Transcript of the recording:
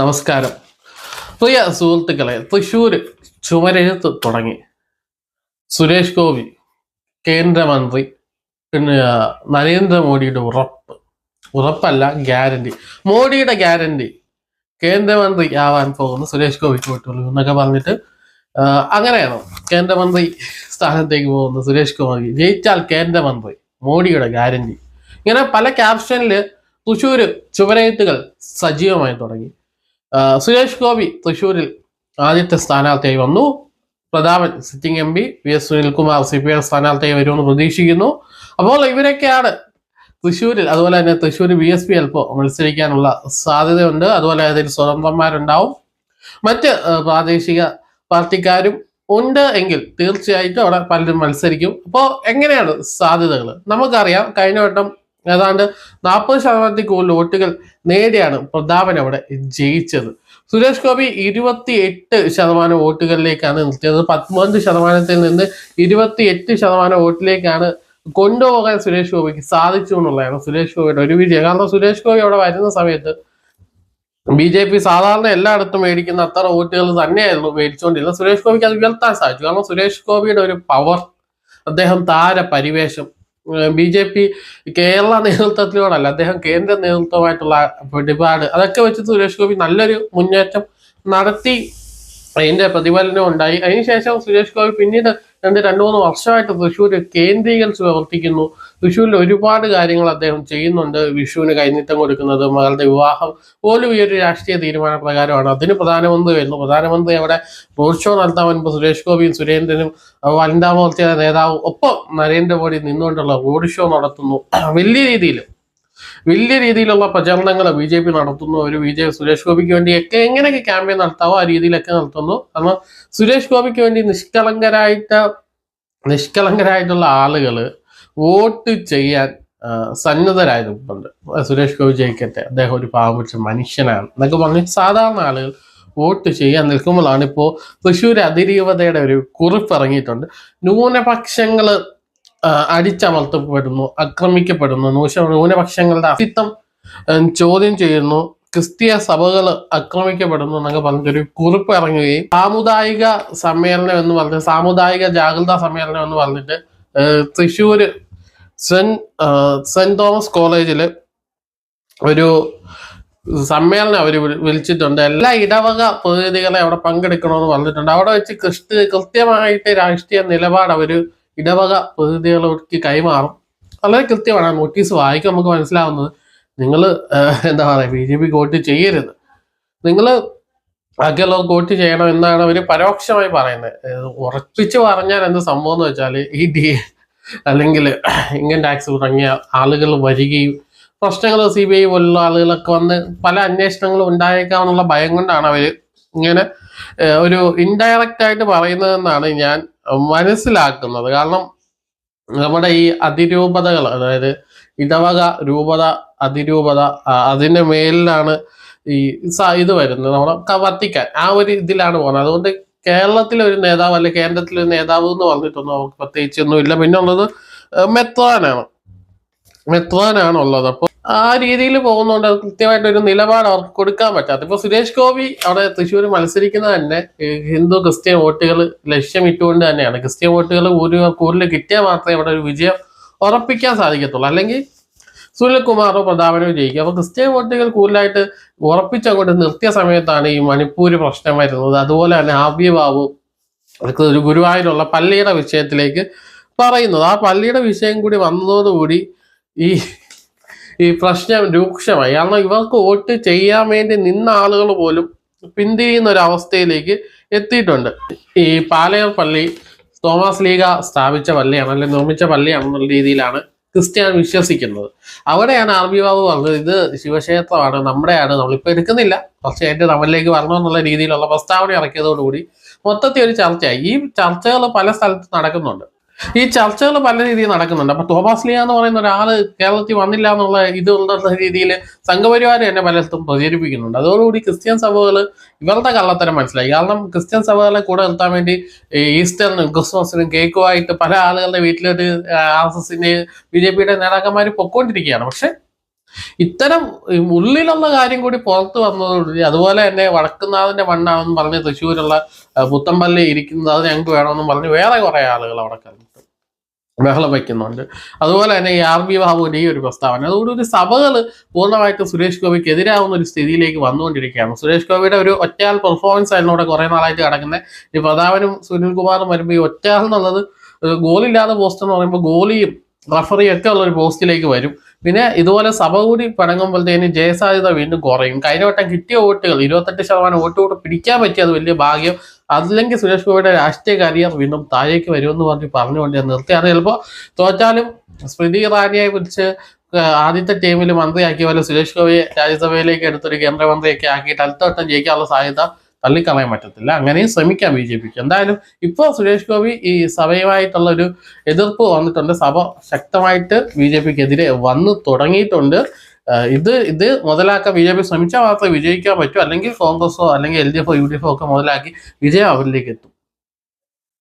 നമസ്കാരം. പ്രിയ സുഹൃത്തുക്കളെ തൃശ്ശൂർ ചുമരെഴുത്ത് തുടങ്ങി. സുരേഷ് ഗോപി കേന്ദ്രമന്ത്രി പിന്നെ നരേന്ദ്രമോദിയുടെ ഉറപ്പ്. ഉറപ്പല്ല ഗ്യാരണ്ടി. മോഡിയുടെ ഗ്യാരണ്ടി കേന്ദ്രമന്ത്രി ആവാൻ പോകുന്ന സുരേഷ് ഗോപി പോയിട്ടുള്ളൂ എന്നൊക്കെ പറഞ്ഞിട്ട് അങ്ങനെയാണ്. കേന്ദ്രമന്ത്രി സ്ഥാനത്തേക്ക് പോകുന്ന സുരേഷ് ഗോപി ജയിച്ചാൽ കേന്ദ്രമന്ത്രി മോഡിയുടെ ഗ്യാരണ്ടി. ഇങ്ങനെ പല ക്യാപ്ഷനിൽ തൃശ്ശൂർ ചുവരെഴുത്തുകൾ സജീവമായി തുടങ്ങി. സുരേഷ് ഗോപി തൃശൂരിൽ ആദ്യത്തെ സ്ഥാനാർത്ഥിയായി വന്നു. Prathapan sitting M P V S Sunilkumar C P I സ്ഥാനാർത്ഥിയായി വരുമെന്ന് പ്രതീക്ഷിക്കുന്നു. അപ്പോൾ ഇവരൊക്കെയാണ് തൃശ്ശൂരിൽ അതുപോലെ തന്നെ തൃശ്ശൂർ ബി എസ് പി അല്പം മത്സരിക്കാനുള്ള സാധ്യതയുണ്ട്. അതുപോലെ അതിൽ സ്വതന്ത്രന്മാരുണ്ടാവും. മറ്റ് പ്രാദേശിക പാർട്ടിക്കാരും ഉണ്ട് എങ്കിൽ തീർച്ചയായിട്ടും അവിടെ പലരും മത്സരിക്കും. അപ്പോൾ എങ്ങനെയാണ് സാധ്യതകൾ നമുക്കറിയാം കഴിഞ്ഞ വട്ടം ഏതാണ്ട് നാൽപ്പത് ശതമാനത്തിൽ കൂടുതൽ വോട്ടുകൾ നേടിയാണ് പ്രതാപൻ അവിടെ ജയിച്ചത്. സുരേഷ് ഗോപി ഇരുപത്തി എട്ട് ശതമാനം വോട്ടുകളിലേക്കാണ് നിർത്തിയത് പത്തൊമ്പത് ശതമാനത്തിൽ നിന്ന് ഇരുപത്തി എട്ട് ശതമാനം വോട്ടിലേക്കാണ് കൊണ്ടുപോകാൻ സുരേഷ് ഗോപിക്ക് സാധിച്ചു എന്നുള്ളതാണ് സുരേഷ് ഗോപിയുടെ ഒരു വിജയം. കാരണം സുരേഷ് ഗോപി അവിടെ വരുന്ന സമയത്ത് ബി ജെ പി സാധാരണ എല്ലായിടത്തും മേടിക്കുന്ന അത്ര വോട്ടുകൾ തന്നെയായിരുന്നു മേടിച്ചുകൊണ്ടിരുന്നത്. സുരേഷ് ഗോപിക്ക് അത് ഉയർത്താൻ സാധിച്ചു. കാരണം സുരേഷ് ഗോപിയുടെ ഒരു പവർ അദ്ദേഹം താര പരിവേഷം ബി ജെ പി കേരള നേതൃത്വത്തിലൂടെയല്ല അദ്ദേഹം കേന്ദ്ര നേതൃത്വമായിട്ടുള്ള പിടിപാട് അതൊക്കെ വെച്ച് സുരേഷ് ഗോപി നല്ലൊരു മുന്നേറ്റം നടത്തി. അതിന്റെ പ്രതിഫലനം ഉണ്ടായി. അതിനുശേഷം സുരേഷ് ഗോപി പിന്നീട് രണ്ട് രണ്ട് മൂന്ന് വർഷമായിട്ട് തൃശ്ശൂർ കേന്ദ്രീകരിച്ച് പ്രവർത്തിക്കുന്നു. തൃശ്ശൂരിൽ ഒരുപാട് കാര്യങ്ങൾ അദ്ദേഹം ചെയ്യുന്നുണ്ട്. വിഷുവിന് കൈനീട്ടം കൊടുക്കുന്നത് മകളുടെ വിവാഹം പോലും ഈ ഒരു രാഷ്ട്രീയ തീരുമാന പ്രകാരമാണ് അതിന് പ്രധാനമന്ത്രി വരുന്നു പ്രധാനമന്ത്രി അവിടെ റോഡ് ഷോ നടത്താൻ വരുമ്പോൾ സുരേഷ് ഗോപിയും സുരേന്ദ്രനും വനിതാ മോർച്ചയുടെ നേതാവും ഒപ്പം നരേന്ദ്രമോദി നിന്നുകൊണ്ടുള്ള റോഡ് ഷോ നടത്തുന്നു. വലിയ രീതിയിൽ വലിയ രീതിയിലുള്ള പ്രചരണങ്ങൾ ബി ജെ പി നടത്തുന്നു. ഒരു ബി ജെ സുരേഷ് ഗോപിക്ക് വേണ്ടിയൊക്കെ എങ്ങനെയൊക്കെ ക്യാമ്പയിൻ നടത്താവോ ആ രീതിയിലൊക്കെ നടത്തുന്നു. കാരണം സുരേഷ് ഗോപിക്ക് വേണ്ടി നിഷ്കളങ്കരായിട്ട് നിഷ്കളങ്കരായിട്ടുള്ള ആളുകൾ വോട്ട് ചെയ്യാൻ സന്നദ്ധരായതുണ്ട് സുരേഷ് ഗോപി ജയിക്കട്ടെ. അദ്ദേഹം ഒരു പാവപ്പെട്ട മനുഷ്യനാണ് എന്നൊക്കെ പറഞ്ഞ് സാധാരണ ആളുകൾ വോട്ട് ചെയ്യാൻ നിൽക്കുമ്പോഴാണ് ഇപ്പോൾ തൃശ്ശൂർ അതിരൂപതയുടെ ഒരു കുറിപ്പ് ഇറങ്ങിയിട്ടുണ്ട്. ന്യൂനപക്ഷങ്ങൾ അടിച്ചമർത്തപ്പെടുന്നു ആക്രമിക്കപ്പെടുന്നു ന്യൂശ ന്യൂനപക്ഷങ്ങളുടെ അസ്തിത്വം ചോദ്യം ചെയ്യുന്നു ക്രിസ്തീയ സഭകൾ ആക്രമിക്കപ്പെടുന്നു എന്നൊക്കെ പറഞ്ഞിട്ടൊരു കുറിപ്പ് ഇറങ്ങുകയും സാമുദായിക സമ്മേളനം എന്ന് പറഞ്ഞ് സാമുദായിക ജാഗ്രതാ സമ്മേളനം എന്ന് പറഞ്ഞിട്ട് ഏഹ്, തൃശ്ശൂര് സെന്റ് സെന്റ് തോമസ് കോളേജിൽ ഒരു സമ്മേളനം അവർ വിളിച്ചിട്ടുണ്ട്. എല്ലാ ഇടവക പ്രതിനിധികളെ അവിടെ പങ്കെടുക്കണമെന്ന് പറഞ്ഞിട്ടുണ്ട്. അവിടെ വെച്ച് ക്രിസ്തു കൃത്യമായിട്ട് രാഷ്ട്രീയ നിലപാട് അവർ ഇടവക പ്രതിനിധികളിലേക്ക് കൈമാറും. വളരെ കൃത്യമാണ് ആ നോട്ടീസ് വായിക്കാൻ നമുക്ക് മനസ്സിലാവുന്നത് നിങ്ങൾ എന്താ പറയുക ബി ജെ പിക്ക് വോട്ട് ചെയ്യരുത്. നിങ്ങൾ ബാക്കിയുള്ളവർക്ക് വോട്ട് ചെയ്യണം എന്നാണ് അവർ പരോക്ഷമായി പറയുന്നത്. ഉറപ്പിച്ച് പറഞ്ഞാൽ എന്ത് സംഭവം എന്ന് വെച്ചാൽ ഈ ഡി അല്ലെങ്കിൽ ഇൻകം ടാക്സ് തുടങ്ങിയ ആളുകൾ വരികയും പ്രശ്നങ്ങൾ സി ബി ഐ പോലുള്ള ആളുകളൊക്കെ വന്ന് പല അന്വേഷണങ്ങളും ഉണ്ടായേക്കാമെന്നുള്ള ഭയം കൊണ്ടാണ് അവർ ഇങ്ങനെ ഒരു ഇൻഡയറക്റ്റ് ആയിട്ട് പറയുന്നതെന്നാണ് ഞാൻ മനസ്സിലാക്കുന്നത്. കാരണം നമ്മുടെ ഈ അതിരൂപതകൾ അതായത് ഇടവക രൂപത അതിരൂപത അതിന്റെ മേലിലാണ് ഈ ഇത് വരുന്നത്. നമ്മുടെ വത്തിക്കാൻ ആ ഒരു ഇതിലാണ് പോകുന്നത്. അതുകൊണ്ട് കേരളത്തിലെ ഒരു നേതാവ് അല്ലെ കേന്ദ്രത്തിലെ ഒരു നേതാവ് എന്ന് പറഞ്ഞിട്ടൊന്നും നമുക്ക് പ്രത്യേകിച്ചൊന്നും ഇല്ല പിന്നെ ഉള്ളത് ഏഹ് മെത്രാനാണ്. മെത്രാനാണുള്ളത്. അപ്പോൾ ആ രീതിയിൽ പോകുന്നതുകൊണ്ട് അത് കൃത്യമായിട്ട് ഒരു നിലപാട് അവർക്ക് കൊടുക്കാൻ പറ്റാത്ത ഇപ്പൊ സുരേഷ് ഗോപി അവിടെ തൃശ്ശൂർ മത്സരിക്കുന്ന തന്നെ ഹിന്ദു ക്രിസ്ത്യൻ വോട്ടുകൾ ലക്ഷ്യമിട്ടുകൊണ്ട് തന്നെയാണ്. ക്രിസ്ത്യൻ വോട്ടുകൾ ഒരു കൂടുതൽ കിട്ടിയാൽ മാത്രമേ അവിടെ ഒരു വിജയം ഉറപ്പിക്കാൻ സാധിക്കത്തുള്ളൂ. അല്ലെങ്കിൽ സുനിൽകുമാറോ പ്രതാപനോ ജയിക്കും. അപ്പൊ ക്രിസ്ത്യൻ വോട്ടുകൾ കൂടുതലായിട്ട് ഉറപ്പിച്ചങ്ങോട്ട് നിർത്തിയ സമയത്താണ് ഈ മണിപ്പൂര് പ്രശ്നം വരുന്നത്. അതുപോലെ തന്നെ ആബി ബാബു ഒരു ഗുരുവായൂരുള്ള പള്ളിയുടെ വിഷയത്തിലേക്ക് പറയുന്നത്. ആ പള്ളിയുടെ വിഷയം കൂടി വന്നതോടുകൂടി ഈ ഈ പ്രശ്നം രൂക്ഷമായി. കാരണം ഇവർക്ക് വോട്ട് ചെയ്യാൻ വേണ്ടി നിന്ന ആളുകൾ പോലും പിന്തിരിയുന്ന ഒരു അവസ്ഥയിലേക്ക് എത്തിയിട്ടുണ്ട്. ഈ പാലയർ പള്ളി തോമസ് ലീഗ സ്ഥാപിച്ച പള്ളിയാണ് അല്ലെങ്കിൽ നിർമ്മിച്ച പള്ളിയാണെന്നുള്ള രീതിയിലാണ് ക്രിസ്ത്യാൻ വിശ്വസിക്കുന്നത്. അവിടെയാണ് ആർ ബി ബാബു പറഞ്ഞത് ഇത് ശിവക്ഷേത്രമാണ് നമ്മുടെയാണ് നമ്മളിപ്പോൾ എടുക്കുന്നില്ല. പക്ഷേ എന്റെ നമ്മളിലേക്ക് വരണമെന്നുള്ള രീതിയിലുള്ള പ്രസ്താവന ഇറക്കിയതോടുകൂടി മൊത്തത്തിൽ ഒരു ചർച്ചയായി. ഈ ചർച്ചകൾ പല സ്ഥലത്തും നടക്കുന്നുണ്ട്. ഈ ചർച്ചകൾ പല രീതിയിൽ നടക്കുന്നുണ്ട്. അപ്പൊ തോമസ് എന്ന് പറയുന്ന ഒരാൾ കേരളത്തിൽ വന്നില്ല എന്നുള്ള ഇത് ഉണ്ടെന്ന രീതിയിൽ സംഘപരിവാർ തന്നെ പലയിടത്തും പ്രചരിപ്പിക്കുന്നുണ്ട്. അതോടുകൂടി ക്രിസ്ത്യൻ സഭകൾ ഇവരുടെ കള്ളത്തരം മനസ്സിലായി. കാരണം ക്രിസ്ത്യൻ സഭകളെ കൂടെ നിർത്താൻ വേണ്ടി ഈസ്റ്ററിനും ക്രിസ്മസിനും കേക്കുമായിട്ട് പല ആളുകളുടെ വീട്ടിലൊരു ആർ എസ് എസിന്റെ ബി ജെ പിയുടെ നേതാക്കന്മാർ പൊക്കോണ്ടിരിക്കുകയാണ് പക്ഷെ ഇത്തരം ഉള്ളിലുള്ള കാര്യം കൂടി പുറത്ത് വന്നതോടുകൂടി അതുപോലെ തന്നെ വടക്കുന്നാഥിന്റെ മണ്ണാണെന്ന് പറഞ്ഞ് തൃശ്ശൂരുള്ള പുത്തമ്പല്ലി ഇരിക്കുന്നത് അത് ഞങ്ങൾക്ക് വേണമെന്നും പറഞ്ഞ് വേറെ കുറെ ആളുകൾ അവിടെ കണ്ടിട്ട് ബഹളം വയ്ക്കുന്നുണ്ട് അതുപോലെ തന്നെ ഈ ആർ ബി ബാബുവിന്റെ ഈ ഒരു പ്രസ്താവന അതുകൊണ്ട് ഒരു സഭകൾ പൂർണമായിട്ടും സുരേഷ് ഗോപിക്ക് എതിരാവുന്ന ഒരു സ്ഥിതിയിലേക്ക് വന്നുകൊണ്ടിരിക്കുകയാണ്. സുരേഷ് ഗോപിയുടെ ഒരു ഒറ്റയാൾ പെർഫോമൻസ് ആയിരുന്നു അവിടെ കുറെ നാളായിട്ട് കിടക്കുന്നത് ഈ പ്രതാപനും സുനിൽകുമാറും വരുമ്പോൾ ഈ ഒറ്റയാൾ എന്നുള്ളത് ഗോളില്ലാതെ പോസ്റ്റ് എന്ന് പറയുമ്പോൾ ഗോളിയും റഫറിയും ഒക്കെ ഉള്ള ഒരു പോസ്റ്റിലേക്ക് വരും. പിന്നെ ഇതുപോലെ സഭ കൂടി പടങ്ങുമ്പോഴത്തേന് ജയസാധ്യത വീണ്ടും കുറയും. കഴിഞ്ഞ വട്ടം കിട്ടിയ വോട്ടുകൾ ഇരുപത്തെട്ട് ശതമാനം വോട്ട് കൂടെ പിടിക്കാൻ പറ്റിയത് വലിയ ഭാഗ്യം അതില്ലെങ്കിൽ സുരേഷ് ഗോപിയുടെ രാഷ്ട്രീയ കരിയർ വീണ്ടും താഴേക്ക് വരുമെന്ന് പറഞ്ഞ് പറഞ്ഞുകൊണ്ട് ഞാൻ നിർത്തിയാണ് ചിലപ്പോൾ തോറ്റാലും സ്മൃതി ഇറാനിയെ കുറിച്ച് ആദ്യത്തെ ടീമിൽ മന്ത്രിയാക്കിയ പോലെ സുരേഷ് ഗോപിയെ രാജ്യസഭയിലേക്ക് എടുത്തൊരു കേന്ദ്രമന്ത്രിയൊക്കെ ആക്കിയിട്ട് അടുത്ത വട്ടം ജയിക്കാനുള്ള സാധ്യത തള്ളിക്കളയാൻ പറ്റത്തില്ല. അങ്ങനെയും ശ്രമിക്കാം ബി ജെ പിക്ക്. എന്തായാലും ഇപ്പോൾ സുരേഷ് ഗോപി ഈ സഭയുമായിട്ടുള്ള ഒരു എതിർപ്പ് വന്നിട്ടുണ്ട്. സഭ ശക്തമായിട്ട് ബി ജെ പിക്കെതിരെ വന്നു തുടങ്ങിയിട്ടുണ്ട്. ഇത് ഇത് മുതലാക്കാൻ ബി ജെ പി ശ്രമിച്ചാൽ മാത്രമേ വിജയിക്കാൻ പറ്റൂ. അല്ലെങ്കിൽ കോൺഗ്രസോ അല്ലെങ്കിൽ എൽ ഡി എഫോ യു ഡി എഫോ ഒക്കെ മുതലാക്കി വിജയം അവരിലേക്ക് എത്തും.